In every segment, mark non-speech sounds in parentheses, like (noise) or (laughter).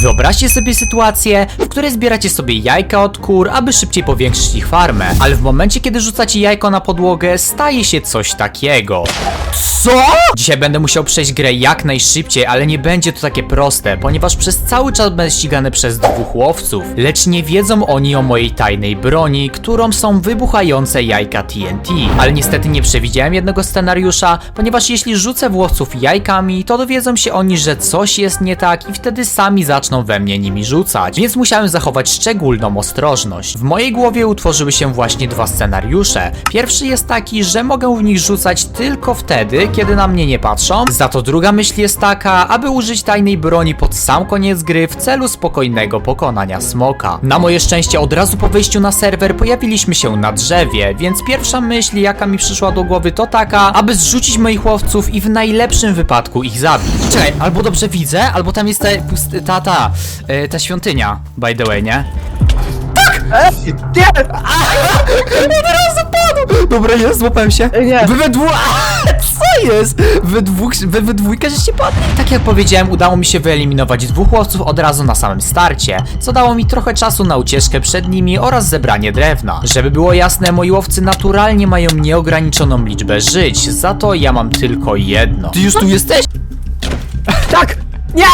Wyobraźcie sobie sytuację, w której zbieracie sobie jajka od kur, aby szybciej powiększyć ich farmę, ale w momencie, kiedy rzucacie jajko na podłogę, staje się coś takiego. Co? Dzisiaj będę musiał przejść grę jak najszybciej, ale nie będzie to takie proste, ponieważ przez cały czas będę ścigany przez dwóch łowców, lecz nie wiedzą oni o mojej tajnej broni, którą są wybuchające jajka TNT. Ale niestety nie przewidziałem jednego scenariusza, ponieważ jeśli rzucę w łowców jajkami, to dowiedzą się oni, że coś jest nie tak i wtedy sami zaczną we mnie nimi rzucać, więc musiałem zachować szczególną ostrożność. W mojej głowie utworzyły się właśnie dwa scenariusze. Pierwszy jest taki, że mogę w nich rzucać tylko wtedy, kiedy na mnie nie patrzą, za to druga myśl jest taka, aby użyć tajnej broni pod sam koniec gry w celu spokojnego pokonania smoka. Na moje szczęście od razu po wejściu na serwer pojawiliśmy się na drzewie, więc pierwsza myśl jaka mi przyszła do głowy to taka, aby zrzucić moich łowców i w najlepszym wypadku ich zabić. Czekaj, albo dobrze widzę, albo tam jest ta, pust- ta, ta, e, ta świątynia, by the way, nie? Nie! (laughs) Od razu padł! Dobra, jest, złapałem się. Ej, nie. Wy we dwu... Co jest? Wy, dwóch, wy we dwójkę żeście padli? Tak jak powiedziałem, udało mi się wyeliminować dwóch łowców od razu na samym starcie, co dało mi trochę czasu na ucieczkę przed nimi oraz zebranie drewna. Żeby było jasne, moi łowcy naturalnie mają nieograniczoną liczbę żyć, za to ja mam tylko jedno. Ty już tu jesteś? Tak! Nie!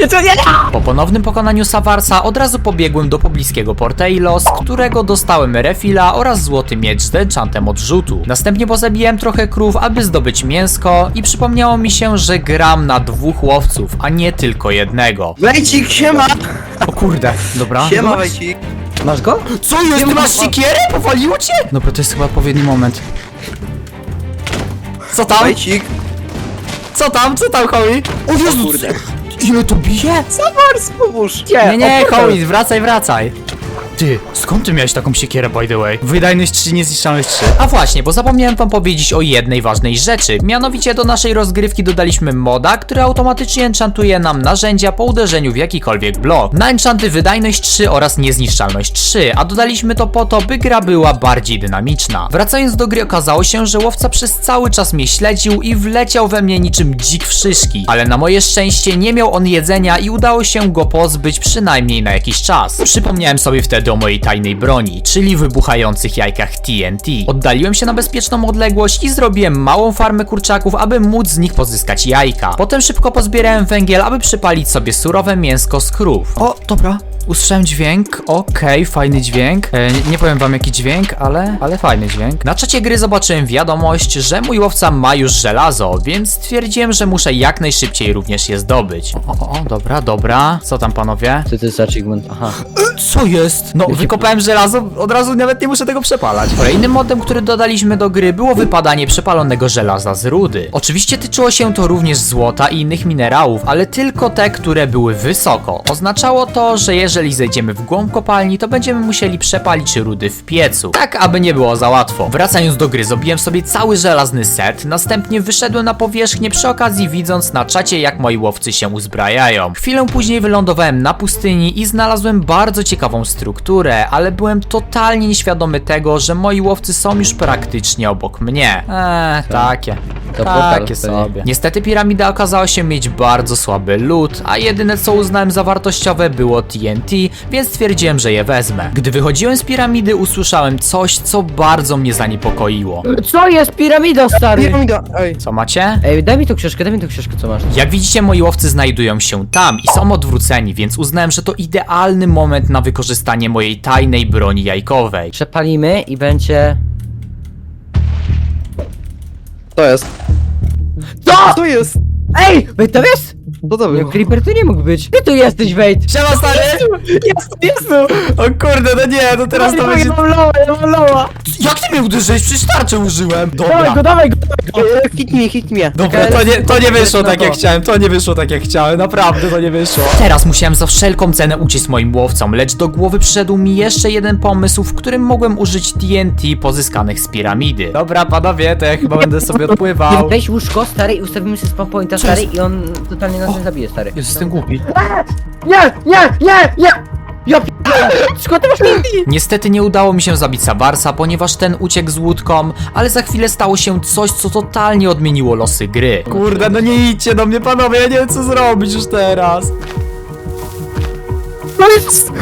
Nie, co, nie, nie! Po ponownym pokonaniu Savarsa od razu pobiegłem do pobliskiego Porteilos, z którego dostałem refila oraz złoty miecz z enchantem odrzutu. Następnie pozabijałem trochę krów, aby zdobyć mięsko i przypomniało mi się, że gram na dwóch łowców, a nie tylko jednego. Wejcik, siema! O kurde, dobra. Siema, Wejcik. Masz go? Co jest? Ty masz ma- siekierę? Powaliło cię? Dobra, to jest chyba odpowiedni moment. Co tam? Wejcik. Co tam? Co tam, Howie? O Jezu, kurde. ile to bije? Sabars, pomóż! Nie, nie, Howie, wracaj, wracaj. Ty, skąd ty miałeś taką siekierę, by the way? Wydajność 3, niezniszczalność 3. A właśnie, bo zapomniałem wam powiedzieć o jednej ważnej rzeczy. Mianowicie do naszej rozgrywki dodaliśmy moda, który automatycznie enchantuje nam narzędzia po uderzeniu w jakikolwiek blok. Na enchanty wydajność 3 oraz niezniszczalność 3, a dodaliśmy to po to, by gra była bardziej dynamiczna. Wracając do gry, okazało się, że łowca przez cały czas mnie śledził i wleciał we mnie niczym dzik w szyszki. Ale na moje szczęście nie miał on jedzenia i udało się go pozbyć przynajmniej na jakiś czas. Przypomniałem sobie wtedy o mojej tajnej broni, czyli wybuchających jajkach TNT. Oddaliłem się na bezpieczną odległość i zrobiłem małą farmę kurczaków, aby móc z nich pozyskać jajka. Potem szybko pozbierałem węgiel, aby przypalić sobie surowe mięsko z krów. O, dobra. Usłyszałem dźwięk, okej, fajny dźwięk. E, nie, nie powiem wam jaki dźwięk, ale, ale fajny dźwięk. Na czacie gry zobaczyłem wiadomość, że mój łowca ma już żelazo, więc stwierdziłem, że muszę jak najszybciej również je zdobyć. O, o, o, dobra, dobra. Co tam panowie? Co to jest achievement? Aha. Co jest? No, wykopałem żelazo, od razu nawet nie muszę tego przepalać. Kolejnym modem, który dodaliśmy do gry, było wypadanie przepalonego żelaza z rudy. Oczywiście tyczyło się to również złota i innych minerałów, ale tylko te, które były wysoko. Oznaczało to, że jeżeli zejdziemy w głąb kopalni, to będziemy musieli przepalić rudy w piecu. Tak, aby nie było za łatwo. Wracając do gry, zrobiłem sobie cały żelazny set, następnie wyszedłem na powierzchnię przy okazji widząc na czacie, jak moi łowcy się uzbrajają. Chwilę później wylądowałem na pustyni i znalazłem bardzo ciekawą strukturę, ale byłem totalnie nieświadomy tego, że moi łowcy są już praktycznie obok mnie. Eee, takie. To Takie sobie. Niestety piramida okazała się mieć bardzo słaby lód, a jedyne co uznałem za wartościowe było TNT, więc stwierdziłem, że je wezmę. Gdy wychodziłem z piramidy usłyszałem coś, co bardzo mnie zaniepokoiło. Co jest piramida, stary? Piramida, ej. Co macie? Ej, daj mi tą książkę, daj mi tą książkę, co masz. Jak widzicie, moi łowcy znajdują się tam i są odwróceni, więc uznałem, że to idealny moment na wykorzystanie mojej tajnej broni jajkowej. Przepalimy i będzie... To jest. Co? Co jest? Ej, Wejt, to jest? Co to Nie, było? Creeper tu nie mógł być. Ty tu jesteś, Wejt. Siema stary! Jest, jest! O kurde, no nie, no teraz to będzie... mam loła, ja mam loła. Jak ty mnie uderzyłeś? Przecież tarczę użyłem! Dawaj go, dawaj go. E, Hit mnie, hit mnie. Dobra, to nie, to nie wyszło tak jak chciałem, to nie wyszło tak jak chciałem, naprawdę to nie wyszło. Teraz musiałem za wszelką cenę uciec moim łowcom, lecz do głowy przyszedł mi jeszcze jeden pomysł, w którym mogłem użyć TNT pozyskanych z piramidy. Dobra, panowie, to ja chyba będę sobie odpływał. Weź łóżko, stary, i ustawimy sobie spawn pointa, stary, i on totalnie nas nie zabije, stary. Jezus, jestem głupi. Nie, nie, nie, nie! Ja. Skąd ty masz TNT? Niestety nie udało mi się zabić Sabarsa, ponieważ ten uciekł z łódką, ale za chwilę stało się coś, co totalnie odmieniło losy gry. Kurde, no nie idźcie do mnie, panowie, ja nie wiem co zrobić już teraz. No jest!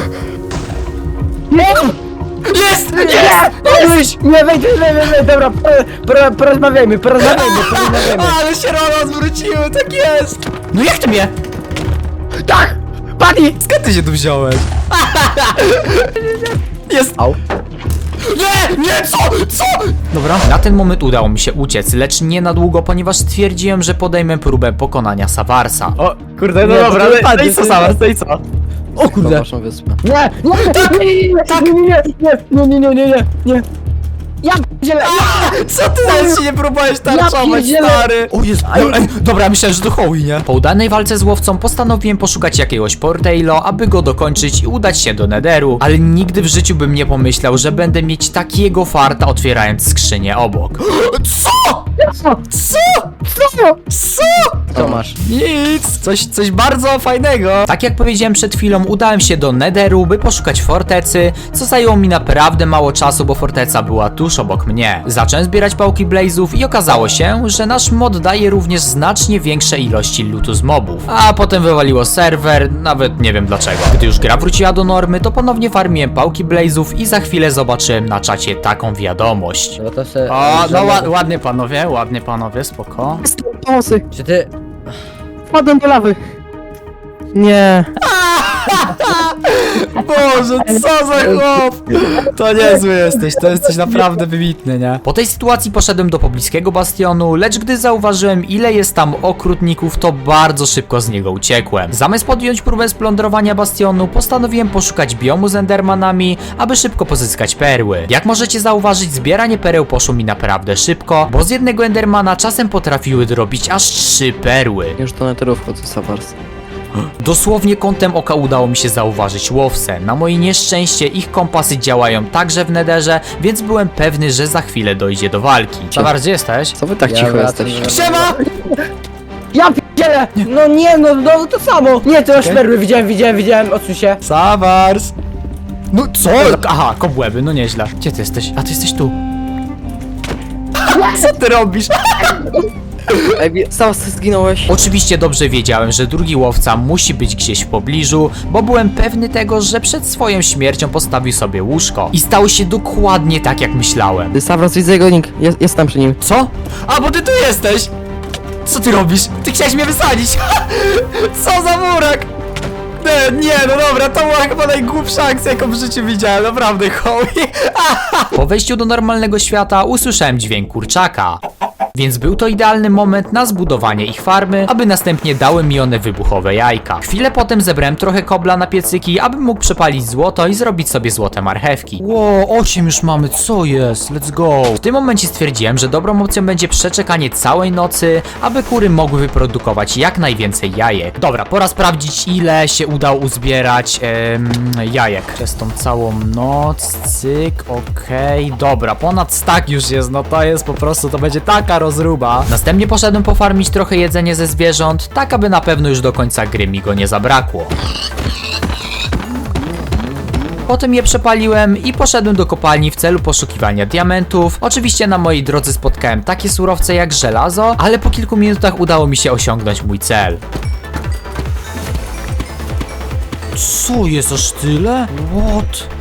Nie! Jest! Nie! Już! Nie, wejdź, wejdź, wejdź, wejdź, dobra, po, po, porozmawiajmy, porozmawiajmy, porozmawiajmy. Ale się rola zwróciły, tak jest! No jak ty mnie? Tak! Buddy! Skąd ty się tu wziąłeś? Jest! Au. Nie! Nie! Co? Co? Dobra. Na ten moment udało mi się uciec, lecz nie na długo, ponieważ stwierdziłem, że podejmę próbę pokonania Savarsa. O, kurde, no Nie, dobra, to no, nie no i co nie padnie. no i co? O kurde! waszą wyspę. Nie! Nie! Nie! Nie! Nie! Nie! Nie! Nie! Nie! Nie! Nie! Nie! Ja pierdzielę! Co ty nawet się nie próbujesz tarczować, pierdzielę. stary? O jest, ej, ej, dobra, myślałem, że to Howie, nie? Po udanej walce z łowcą postanowiłem poszukać jakiegoś Portailo, aby go dokończyć i udać się do Netheru, ale nigdy w życiu bym nie pomyślał, że będę mieć takiego farta otwierając skrzynię obok. Co? Co? Nic! Coś, coś bardzo fajnego! Tak jak powiedziałem przed chwilą, udałem się do Netheru, by poszukać fortecy, co zajęło mi naprawdę mało czasu, bo forteca była tuż obok mnie. Zacząłem zbierać pałki blazów i okazało się, że nasz mod daje również znacznie większe ilości lootu z mobów. A potem wywaliło serwer, nawet nie wiem dlaczego. Gdy już gra wróciła do normy, to ponownie farmiłem pałki blazów i za chwilę zobaczyłem na czacie taką wiadomość. No to se... O, no ła- ładnie panowie, ładnie panowie, spoko. Czy ty... Wpadłem do lawy! Nie! (laughs) Boże, co za chłop! To niezły jesteś, to jesteś naprawdę wybitny, nie? Po tej sytuacji poszedłem do pobliskiego bastionu, lecz gdy zauważyłem ile jest tam okrutników, to bardzo szybko z niego uciekłem. Zamiast podjąć próbę splądrowania bastionu, postanowiłem poszukać biomu z endermanami, aby szybko pozyskać perły. Jak możecie zauważyć, zbieranie pereł poszło mi naprawdę szybko, bo z jednego endermana czasem potrafiły zrobić aż trzy perły. Już do neteru wchodzę, Savars. Dosłownie kątem oka udało mi się zauważyć łowcę. Na moje nieszczęście ich kompasy działają także w nederze, więc byłem pewny, że za chwilę dojdzie do walki. Zawar, gdzie jesteś? Co wy tak Ja cicho wracam jesteście? Siema! Ja pierdzielę! No nie, no, no to samo! Nie, to już perły widziałem, widziałem, widziałem, odsuń się. Zawars! No co? Aha, kobłęby, no nieźle. Gdzie ty jesteś? A ty jesteś tu. Co ty robisz? (laughs) (laughs) Ej, ty zginąłeś. Oczywiście dobrze wiedziałem, że drugi łowca musi być gdzieś w pobliżu, bo byłem pewny tego, że przed swoją śmiercią postawił sobie łóżko. I stało się dokładnie tak, jak myślałem. Ty, Savars, widzę jego link. Jest, jest tam przy nim. Co? A, bo ty tu jesteś! Co ty robisz? Ty chciałeś mnie wysadzić! (laughs) Co za murak! Nie, nie, no dobra, to była chyba najgłupsza akcja, jaką w życiu widziałem, naprawdę, (laughs) Howie. Po wejściu do normalnego świata usłyszałem dźwięk kurczaka. Więc był to idealny moment na zbudowanie ich farmy, aby następnie dały mi one wybuchowe jajka. Chwilę potem zebrałem trochę kobla na piecyki, abym mógł przepalić złoto i zrobić sobie złote marchewki. Ło, 8 już mamy, co jest? Let's go. W tym momencie stwierdziłem, że dobrą opcją będzie przeczekanie całej nocy, aby kury mogły wyprodukować jak najwięcej jajek. Dobra, pora sprawdzić ile się udało uzbierać em, jajek. Przez tą całą noc, cyk, okej, dobra, ponad stak już jest, no to jest po prostu, to będzie taka rozruba. Następnie poszedłem pofarmić trochę jedzenie ze zwierząt, tak aby na pewno już do końca gry mi go nie zabrakło. Potem je przepaliłem i poszedłem do kopalni w celu poszukiwania diamentów. Oczywiście na mojej drodze spotkałem takie surowce jak żelazo, ale po kilku minutach udało mi się osiągnąć mój cel. Co jest aż tyle? What?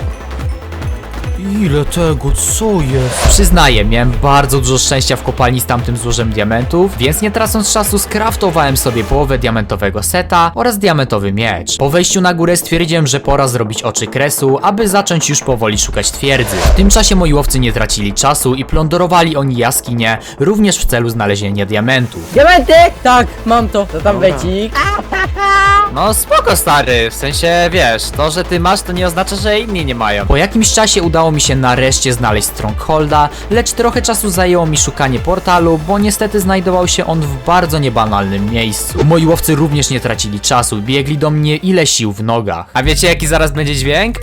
Ile tego, co jest? Przyznaję, miałem bardzo dużo szczęścia w kopalni z tamtym złożem diamentów, więc nie tracąc czasu skraftowałem sobie połowę diamentowego seta oraz diamentowy miecz. Po wejściu na górę stwierdziłem, że pora zrobić oczy kresu, aby zacząć już powoli szukać twierdzy. W tym czasie moi łowcy nie tracili czasu i plądrowali oni jaskinie, również w celu znalezienia diamentów. Diamenty! Tak, mam to. To tam wecik. No spoko stary, w sensie wiesz, to, że ty masz to nie oznacza, że inni nie mają. Po jakimś czasie udało mi się nareszcie znaleźć Strongholda, lecz trochę czasu zajęło mi szukanie portalu, bo niestety znajdował się on w bardzo niebanalnym miejscu. Moi łowcy również nie tracili czasu, biegli do mnie ile sił w nogach. A wiecie jaki zaraz będzie dźwięk?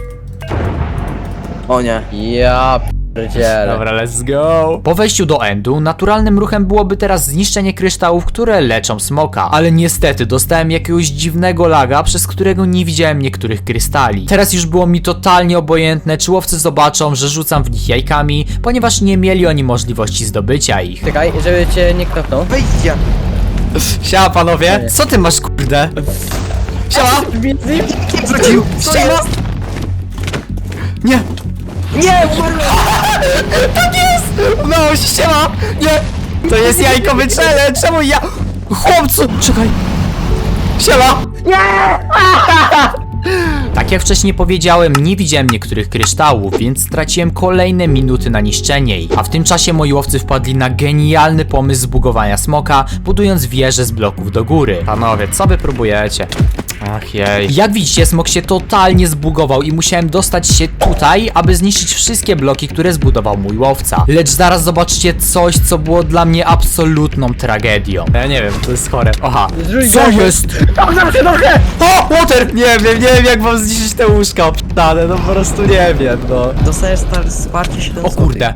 O nie. Ja pierdzielę. Dobra, let's go. Po wejściu do Endu, naturalnym ruchem byłoby teraz zniszczenie kryształów, które leczą smoka. Ale niestety dostałem jakiegoś dziwnego laga, przez którego nie widziałem niektórych krystali. Teraz już było mi totalnie obojętne, czy łowcy zobaczą, że rzucam w nich jajkami, ponieważ nie mieli oni możliwości zdobycia ich. Czekaj, żeby cię nie knopnął. Siema panowie, co ty masz kurde? Siema! Wrócił! Ściema! Nie! Nie, umarłem! (laughs) Tak jest! Się, ściema! Nie! To jest jajkowy challenge! Czemu ja... Chłopcu! Czekaj! Siema! (laughs) Tak jak wcześniej powiedziałem, nie widziałem niektórych kryształów, więc straciłem kolejne minuty na niszczenie ich. A w tym czasie moi łowcy wpadli na genialny pomysł zbugowania smoka, budując wieżę z bloków do góry. Panowie, co wy próbujecie? Ach jej. Jak widzicie, smok się totalnie zbugował i musiałem dostać się tutaj, aby zniszczyć wszystkie bloki, które zbudował mój łowca. Lecz zaraz zobaczcie coś, co było dla mnie absolutną tragedią. Ja nie wiem, to jest chore. Oha. Co jest? Dobrze się trochę! O, water! Nie wiem, nie wiem jak mam zniszczyć te łóżka obtane, no po prostu nie wiem, no. Dostajesz stary wsparcie 7 O kurde.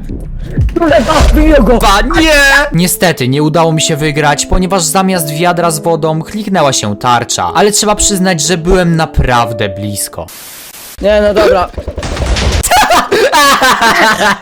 Pa, nie! Niestety, nie udało mi się wygrać, ponieważ zamiast wiadra z wodą kliknęła się tarcza. Ale trzeba przyznać, że byłem naprawdę blisko. Nie, no dobra. (laughs)